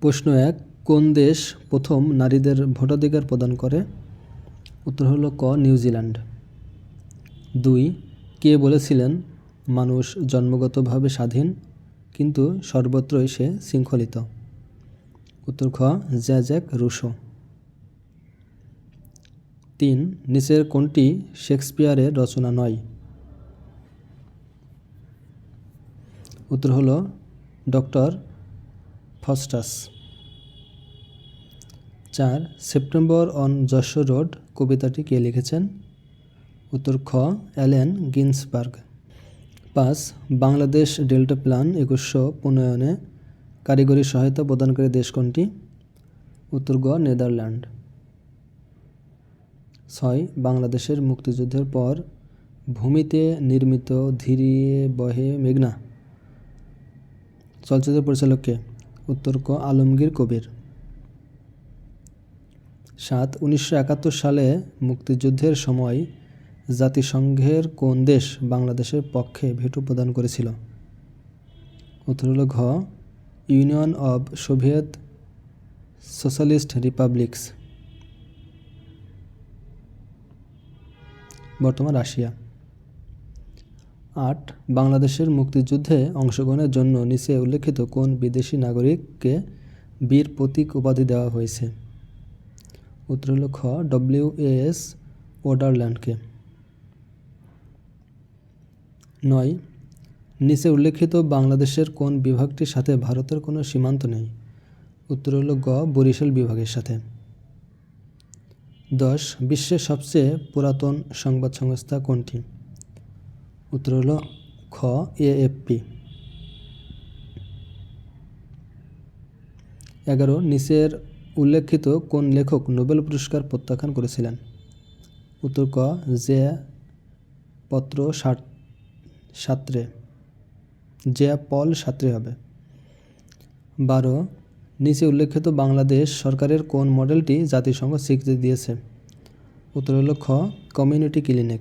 প্রশ্ন এক, কোন দেশ প্রথম নারীদের ভোটাধিকার প্রদান করে? উত্তর হলো ক নিউজিল্যান্ড দুই, কে বলেছিলেন মানুষ জন্মগতভাবে স্বাধীন, কিন্তু সর্বত্রই সে শৃঙ্খলিত? উত্তর খ, জ্যাজ্যাক রুশো। তিন, নিচের কোনটি শেক্সপিয়ারের রচনা নয়? উত্তর হলো ডক্টর ফস্টাস চার, সেপ্টেম্বর অন যশোর রোড, কবিতাটি কে লিখেছেন? উত্তর খ অ্যালেন গিন্সবার্গ। পাঁচ, বাংলাদেশ ডেল্টা প্ল্যান একুশশো প্রণয়নে কারিগরি সহায়তা প্রদানকারী দেশ কোনটি? উত্তর গ, নেদারল্যান্ড। ছয়, বাংলাদেশের মুক্তিযুদ্ধের পর ভূমিতে নির্মিত ধীরে বহে মেঘনা। চলচ্চিত্র পরিচালককে উত্তর ক আলমগীর কবির। সাত, উনিশশো একাত্তর সালে মুক্তিযুদ্ধের সময় জাতিসংঘের কোন দেশ বাংলাদেশের পক্ষে ভেটু প্রদান করেছিল? উত্তর হল ঘ, Union of Soviet Socialist Republics. বর্তমান রাশিয়া। আট বাংলাদেশের মুক্তিযুদ্ধে অংশগ্রহণের জন্য নিচে উল্লেখিত কোন বিদেশি নাগরিককে বীর প্রতীক উপাধি দেওয়া হয়েছে? উত্তর হল খ ডব্লিউ এস ওডারল্যান্ডকে নয়, নিচে উল্লেখিত বাংলাদেশের কোন বিভাগটির সাথে ভারতের কোনো সীমান্ত নেই? উত্তর হল গ, বরিশাল বিভাগের সাথে। দশ, বিশ্বের সবচেয়ে পুরাতন সংবাদ সংস্থা কোনটি? উত্তর হল খ এএফপি এগারো নিচের উল্লেখিত কোন লেখক নোবেল পুরস্কার প্রত্যাখ্যান করেছিলেন? উত্তর ক, জে, পত্র সাত, সাত্রে। জে, পল সাত্রে হবে। বারো নিচে উল্লেখিত বাংলাদেশ সরকারের কোন মডেলটি জাতিসংঘ স্বীকৃতি দিয়েছে? উত্তর হলো খ, কমিউনিটি ক্লিনিক।